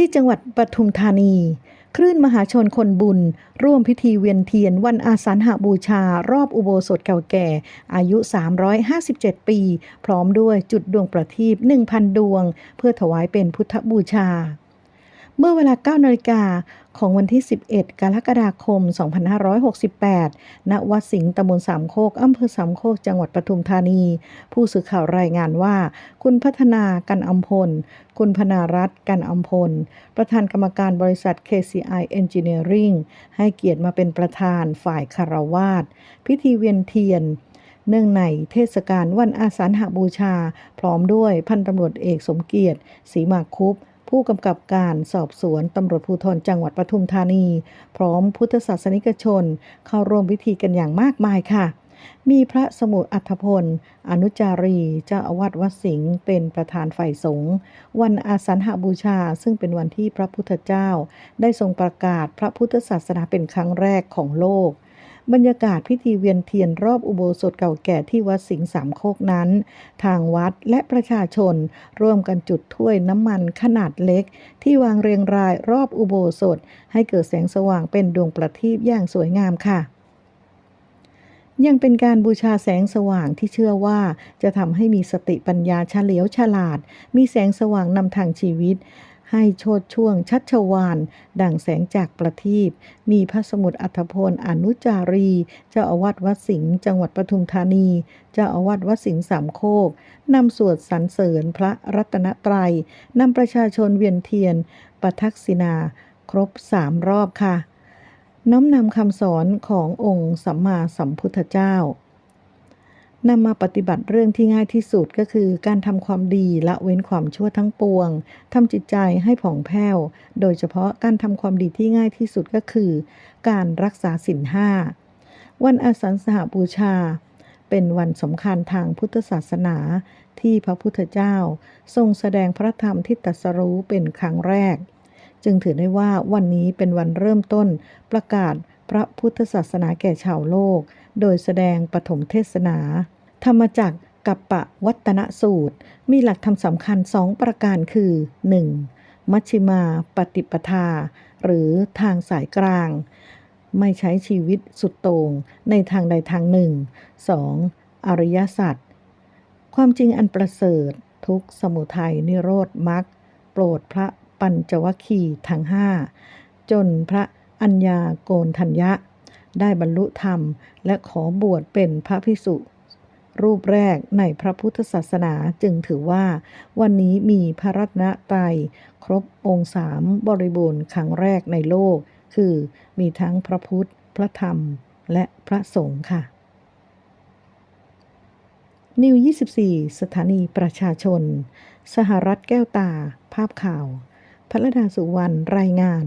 ที่จังหวัดปทุมธานี คลื่นมหาชนคนบุญ ร่วมพิธีเวียนเทียนวันอาสาฬหาบูชา รอบอุโบสถเก่าแก่ อายุ 357 ปี พร้อมด้วยจุดดวงประทีป1,000 ดวง เพื่อถวายเป็นพุทธบูชา เมื่อเวลา 9 นาฬิกาของวันที่ 11 กรกฎาคม 2568 ณ วัดสิงห์ตำบลสามโคก อำเภอสามโคก จังหวัดปทุมธานี ผู้สื่อข่าวรายงานว่า คุณพัฒนากันอำพล คุณพนารัตน์กันอำพล ประธานกรรมการบริษัท KCI Engineering ให้เกียรติมาเป็นประธานฝ่ายคารวาสพิธีเวียนเทียนเนื่องในเทศกาลวันอาสาฬหบูชา พร้อมด้วยพันตำรวจเอกสมเกียรติศรีมาคุป ผู้กำกับการสอบสวนตำรวจภูธรจังหวัดปทุมธานี พร้อมพุทธศาสนิกชน เข้าร่วมพิธีกันอย่างมากมายค่ะ มีพระสมุทรอัธพล อนุจารี เจ้าอาวาสวัดสิงห์เป็นประธานฝ่ายสงฆ์วันอาสันหบูชา ซึ่งเป็นวันที่พระพุทธเจ้า ได้ทรงประกาศพระพุทธศาสนาเป็นครั้งแรกของโลก บรรยากาศพิธีเวียนเทียนรอบอุโบสถเก่าแก่ที่วัดสิงห์สามโคกนั้น ทางวัดและประชาชน ร่วมกันจุดถ้วยน้ำมันขนาดเล็ก ที่วางเรียงรายรอบอุโบสถ ให้เกิดแสงสว่างเป็นดวงประทีปอย่างสวยงามค่ะยังเป็นการบูชาแสงสว่างที่เชื่อว่าจะทำให้มีสติปัญญาเฉลียวฉลาด มีแสงสว่างนำทางชีวิต ให้โชดช่วงชัชวานดั่งแสงจากประทีปมีพระสมุทรอัฐพลอนุจารี เจ้าอาวาสวัดสิงห์จังหวัดปทุมธานี เจ้าอาวาสวัดสิงห์สามโคกนำสวดสรรเสริญพระรัตนตรัยนำประชาชนเวียนเทียนประทักษิณาครบสามรอบค่ะ น้อมนำคำสอนขององค์สัมมาสัมพุทธเจ้า นำมาปฏิบัติเรื่องที่ง่ายที่สุดก็คือการทำความดีละเว้นความชั่วทั้งปวงทำจิตใจให้ผ่องแผ้ว โดยเฉพาะการทำความดีที่ง่ายที่สุดก็คือ การรักษาศีลห้าวันอาสันสหบูชา เป็นวันสำคัญทางพุทธศาสนาที่พระพุทธเจ้า ทรงแสดงพระธรรมที่ตรัสรู้เป็นครั้งแรก จึงถือได้ว่าวันนี้เป็นวันเริ่มต้นประกาศ พระพุทธศาสนาแก่ชาวโลก โดยแสดงปฐมเทศนา ธรรมจักกับปะวัตนสูตร มีหลักธรรมสำคัญสองประการคือ 1. มัชฌิมาปฏิปทา หรือทางสายกลาง ไม่ใช้ชีวิตสุดโต่งในทางใดทางหนึ่ง 2. อริยสัจความจริงอันประเสริฐ ทุกสมุทัยนิโรธมรรคโปรดพระปัญจวคีทั้งห้าจนพระ อัญญาโกนทัญญะ ได้บรรลุธรรม และขอบวชเป็นพระภิกษุ รูปแรกในพระพุทธศาสนาจึงถือว่า วันนี้มีพระรัตนตรัยครบองค์สามบริบูรณ์ครั้งแรกในโลก คือมีทั้งพระพุทธ พระธรรม และพระสงฆ์ค่ะ นิว 24 สถานีประชาชน สหรัฐแก้วตา ภาพข่าวพระดาสุวรรณรายงาน